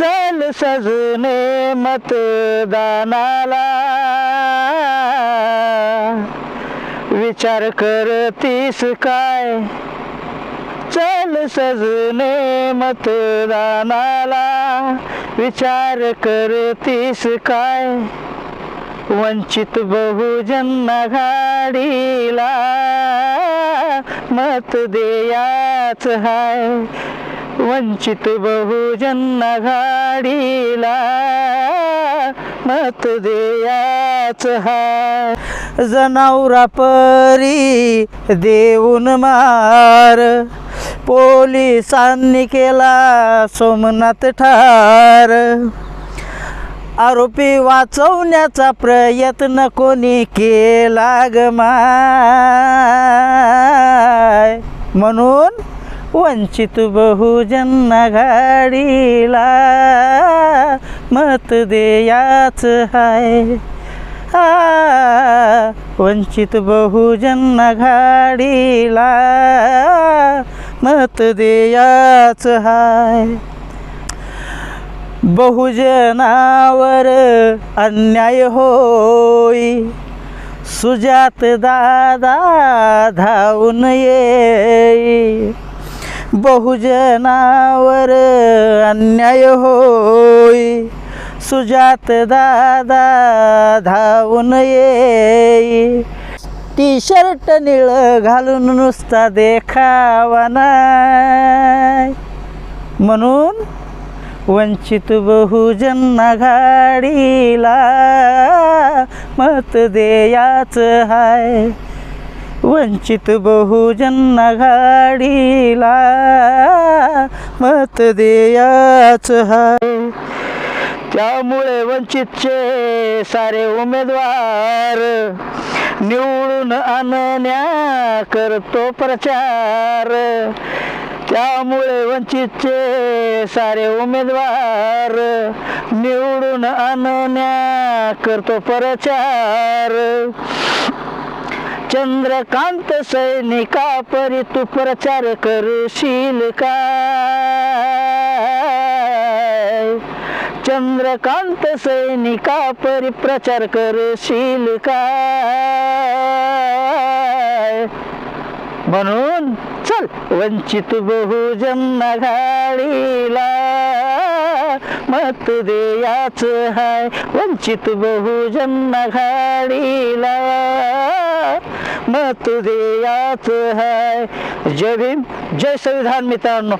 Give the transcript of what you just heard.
चल सजने मतदानाला. विचार करतीस काय? चल सजने मतदानाला. विचार करतीस काय? वंचित बहुजन आघाडीला मत देयाच हाय. वंचित बहुजन आघाडीला मत देयाच हा जनावरा परी देऊन मार. पोलिसांनी केला सोमनाथ ठार. आरोपी वाचवण्याचा प्रयत्न कोणी केला ग माय? म्हणून वंचित बहुजन आघाडीला मत देयाच हाय. वंचित बहुजन आघाडीला मत देयाच हाय. बहुजनावर अन्याय होई. सुजात दादा धावून ये बहुजनावर अन्याय होई. सुजात दादा धावून येई. टी शर्ट निळ घालून नुसता देखावा नाही म्हणून वंचित बहुजन आघाडीला मत देयाच हाय. वंचित बहुजन आघाडीला मत देयाच हाय. त्यामुळे वंचितचे सारे उमेदवार निवडून आणण्या करतो प्रचार. त्यामुळे वंचितचे सारे उमेदवार निवडून आणण्या करतो प्रचार. चंद्रकांत सैनिका परी तू प्रचार करशील काय चंद्रकांत सैनिका परी प्रचार करशील काय म्हणून चल वंचित बहुजन आघाडीला मत देयाच हाय. वंचित बहुजन आघाडीला मत देयाच हाय जय भीम जय संविधान मित्रांनो.